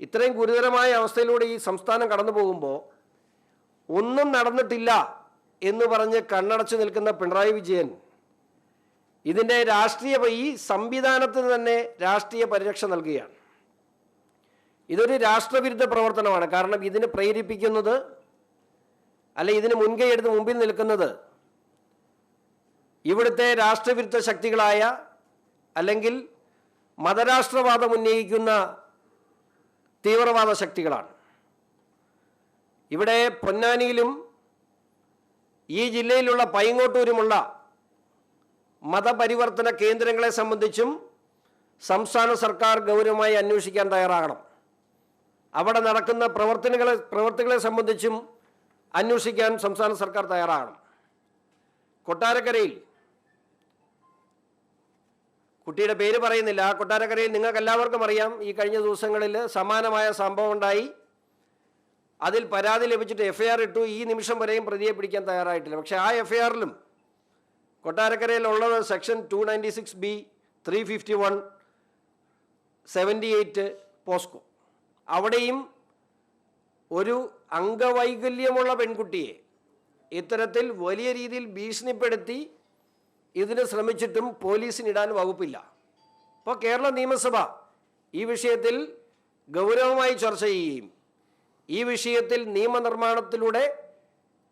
ഇത്രയും ഗുരുതരമായ അവസ്ഥയിലൂടെ ഈ സംസ്ഥാനം കടന്നു പോകുമ്പോൾ ഒന്നും നടന്നിട്ടില്ല എന്ന് പറഞ്ഞ് കണ്ണടച്ചു നിൽക്കുന്ന പിണറായി വിജയൻ ഇതിന്റെ രാഷ്ട്രീയ ഈ സംവിധാനത്തിന് തന്നെ രാഷ്ട്രീയ പരിരക്ഷ നൽകുകയാണ്. ഇതൊരു രാഷ്ട്രവിരുദ്ധ പ്രവർത്തനമാണ്. കാരണം ഇതിന് പ്രേരിപ്പിക്കുന്നത് അല്ലെ ഇതിന് മുൻകൈ എടുത്ത് മുമ്പിൽ നിൽക്കുന്നത് ഇവിടുത്തെ രാഷ്ട്രവിരുദ്ധ ശക്തികളായ അല്ലെങ്കിൽ മതരാഷ്ട്രവാദം ഉന്നയിക്കുന്ന തീവ്രവാദ ശക്തികളാണ്. ഇവിടെ പൊന്നാനിയിലും ഈ ജില്ലയിലുള്ള പൈങ്ങോട്ടൂരുമുള്ള മതപരിവർത്തന കേന്ദ്രങ്ങളെ സംബന്ധിച്ചും സംസ്ഥാന സർക്കാർ ഗൗരവമായി അന്വേഷിക്കാൻ തയ്യാറാകണം. അവിടെ നടക്കുന്ന പ്രവർത്തനങ്ങളെ പ്രവർത്തികളെ സംബന്ധിച്ചും അന്വേഷിക്കാൻ സംസ്ഥാന സർക്കാർ തയ്യാറാകണം. കൊട്ടാരക്കരയിൽ കുട്ടിയുടെ പേര് പറയുന്നില്ല. ആ കൊട്ടാരക്കരയിൽ നിങ്ങൾക്ക് എല്ലാവർക്കും അറിയാം. ഈ കഴിഞ്ഞ ദിവസങ്ങളിൽ സമാനമായ സംഭവം ഉണ്ടായി. അതിൽ പരാതി ലഭിച്ചിട്ട് എഫ് ഐ ഇട്ടു. ഈ നിമിഷം വരെയും പ്രതിയെ പിടിക്കാൻ തയ്യാറായിട്ടില്ല. പക്ഷേ ആ F I കൊട്ടാരക്കരയിലുള്ളത് section two ninety six B three fifty one seventy eight POCSO അവിടെയും ഒരു അംഗവൈകല്യമുള്ള പെൺകുട്ടിയെ ഇത്തരത്തിൽ വലിയ രീതിയിൽ ഭീഷണിപ്പെടുത്തി ഇതിന് ശ്രമിച്ചിട്ടും പോലീസിനിടാൻ വകുപ്പില്ല. അപ്പോൾ കേരള നിയമസഭ ഈ വിഷയത്തിൽ ഗൗരവമായി ചർച്ച ചെയ്യുകയും ഈ വിഷയത്തിൽ നിയമനിർമ്മാണത്തിലൂടെ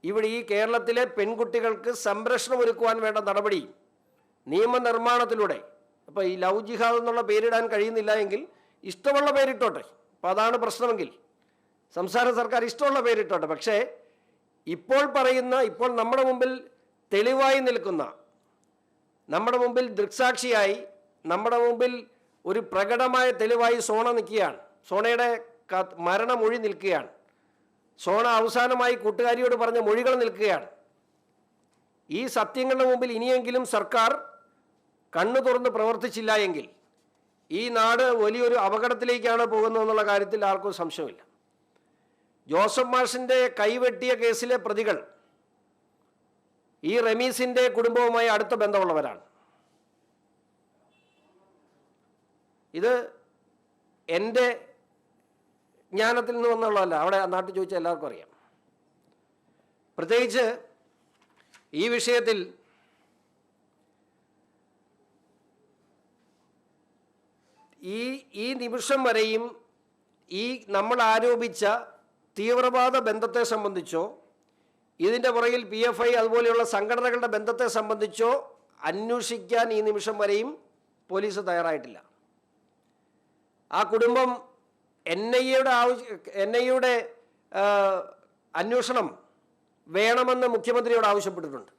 ഇവിടെ ഈ കേരളത്തിലെ പെൺകുട്ടികൾക്ക് സംരക്ഷണം ഒരുക്കുവാൻ വേണ്ട നടപടി നിയമനിർമ്മാണത്തിലൂടെ അപ്പോൾ ഈ ലവ് ജിഹാദ് എന്നുള്ള പേരിടാൻ കഴിയുന്നില്ല എങ്കിൽ ഇഷ്ടമുള്ള പേരിട്ടോട്ടെ. അപ്പോൾ അതാണ് പ്രശ്നമെങ്കിൽ സംസ്ഥാന സർക്കാർ ഇഷ്ടമുള്ള പേരിട്ടോട്ടെ. പക്ഷേ ഇപ്പോൾ പറയുന്ന ഇപ്പോൾ നമ്മുടെ മുമ്പിൽ തെളിവായി നിൽക്കുന്ന നമ്മുടെ മുമ്പിൽ ദൃക്സാക്ഷിയായി നമ്മുടെ മുമ്പിൽ ഒരു പ്രകടമായ തെളിവായി സോണ നിൽക്കുകയാണ്. സോണയുടെ മരണമൊഴി നിൽക്കുകയാണ്. സോണ അവസാനമായി കൂട്ടുകാരിയോട് പറഞ്ഞ മൊഴികൾ നിൽക്കുകയാണ്. ഈ സത്യങ്ങളുടെ മുമ്പിൽ ഇനിയെങ്കിലും സർക്കാർ കണ്ണു തുറന്ന് പ്രവർത്തിച്ചില്ല എങ്കിൽ ഈ നാട് വലിയൊരു അപകടത്തിലേക്കാണ് പോകുന്നതെന്നുള്ള കാര്യത്തിൽ ആർക്കും സംശയമില്ല. ജോസഫ് മാഷിന്റെ കൈവെട്ടിയ കേസിലെ പ്രതികൾ ഈ റമീസിന്റെ കുടുംബവുമായി അടുത്ത ബന്ധമുള്ളവരാണ്. ഇത് എന്റെ ജ്ഞാനത്തിൽ നിന്ന് വന്നുള്ളതല്ല അവിടെ നാട്ടിൽ ചോദിച്ച എല്ലാവർക്കും അറിയാം. പ്രത്യേകിച്ച് ഈ വിഷയത്തിൽ ഈ ഈ നിമിഷം വരെയും ഈ നമ്മൾ ആരോപിച്ച തീവ്രവാദ ബന്ധത്തെ സംബന്ധിച്ചോ ഇതിന്റെ പുറകിൽ പി എഫ് ഐ അതുപോലെയുള്ള സംഘടനകളുടെ ബന്ധത്തെ സംബന്ധിച്ചോ അന്വേഷിക്കാൻ ഈ നിമിഷം വരെയും പോലീസ് തയ്യാറായിട്ടില്ല. ആ കുടുംബം എൻ ഐ എയുടെ ആവശ്യ എൻ ഐ അന്വേഷണം വേണമെന്ന് മുഖ്യമന്ത്രിയോട് ആവശ്യപ്പെട്ടിട്ടുണ്ട്.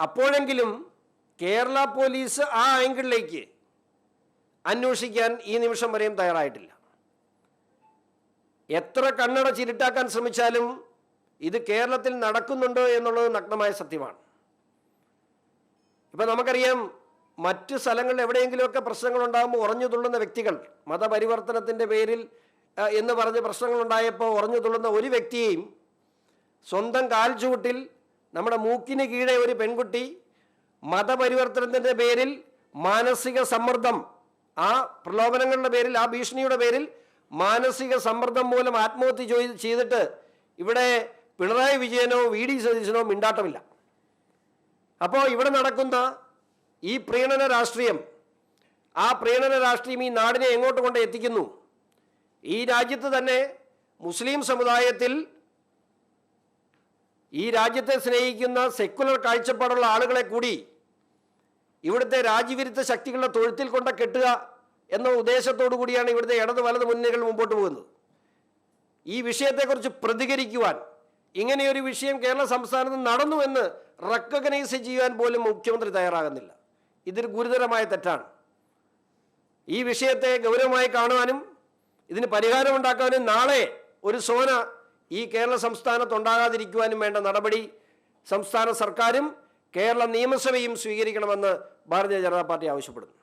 അപ്പോഴെങ്കിലും കേരള പോലീസ് ആ ആംഗിളിലേക്ക് അന്വേഷിക്കാൻ ഈ നിമിഷം വരെയും തയ്യാറായിട്ടില്ല. എത്ര കണ്ണട ചിരിട്ടാക്കാൻ ശ്രമിച്ചാലും ഇത് കേരളത്തിൽ നടക്കുന്നുണ്ടോ എന്നുള്ളത് നഗ്നമായ സത്യമാണ്. ഇപ്പം നമുക്കറിയാം മറ്റു സ്ഥലങ്ങളിൽ എവിടെയെങ്കിലുമൊക്കെ പ്രശ്നങ്ങൾ ഉണ്ടാകുമ്പോൾ ഉറഞ്ഞു തുള്ളുന്ന വ്യക്തികൾ മതപരിവർത്തനത്തിന്റെ പേരിൽ എന്ന് പറഞ്ഞ് പ്രശ്നങ്ങളുണ്ടായപ്പോൾ ഉറഞ്ഞു തുള്ളുന്ന ഒരു വ്യക്തിയെയും സ്വന്തം കാൽ ചൂട്ടിൽ നമ്മുടെ മൂക്കിന് കീഴെ ഒരു പെൺകുട്ടി മതപരിവർത്തനത്തിന്റെ പേരിൽ മാനസിക സമ്മർദ്ദം ആ പ്രലോഭനങ്ങളുടെ പേരിൽ ആ ഭീഷണിയുടെ പേരിൽ മാനസിക സമ്മർദ്ദം മൂലം ആത്മഹത്യ ചെയ്ത് ചെയ്തിട്ട് ഇവിടെ പിണറായി വിജയനോ വി ഡി സതീശനോ മിണ്ടാട്ടമില്ല. അപ്പോൾ ഇവിടെ നടക്കുന്ന ഈ പ്രീണന രാഷ്ട്രീയം ആ പ്രീണന രാഷ്ട്രീയം ഈ നാടിനെ എങ്ങോട്ട് കൊണ്ട് എത്തിക്കുന്നു? ഈ രാജ്യത്ത് തന്നെ മുസ്ലിം സമുദായത്തിൽ ഈ രാജ്യത്തെ സ്നേഹിക്കുന്ന സെക്കുലർ കാഴ്ചപ്പാടുള്ള ആളുകളെ കൂടി ഇവിടുത്തെ രാജ്യവിരുദ്ധ ശക്തികളുടെ തൊഴുത്തിൽ കൊണ്ട് കെട്ടുക എന്ന ഉദ്ദേശത്തോടു കൂടിയാണ് ഇവിടുത്തെ ഇടത് വലത് മുന്നണികൾ മുമ്പോട്ട് പോകുന്നത്. ഈ വിഷയത്തെക്കുറിച്ച് പ്രതികരിക്കുവാൻ ഇങ്ങനെയൊരു വിഷയം കേരള സംസ്ഥാനത്ത് നടന്നു എന്ന് റെക്കഗ്നൈസ് ചെയ്യാൻ പോലും മുഖ്യമന്ത്രി തയ്യാറാകുന്നില്ല. ഇതൊരു ഗുരുതരമായ തെറ്റാണ്. ഈ വിഷയത്തെ ഗൗരവമായി കാണുവാനും ഇതിന് പരിഹാരമുണ്ടാക്കാനും നാളെ ഒരു സോന ഈ കേരള സംസ്ഥാനത്ത് ഉണ്ടാകാതിരിക്കുവാനും വേണ്ട നടപടി സംസ്ഥാന സർക്കാരും കേരള നിയമസഭയും സ്വീകരിക്കണമെന്ന് ഭാരതീയ ജനതാ പാർട്ടി ആവശ്യപ്പെടുന്നു.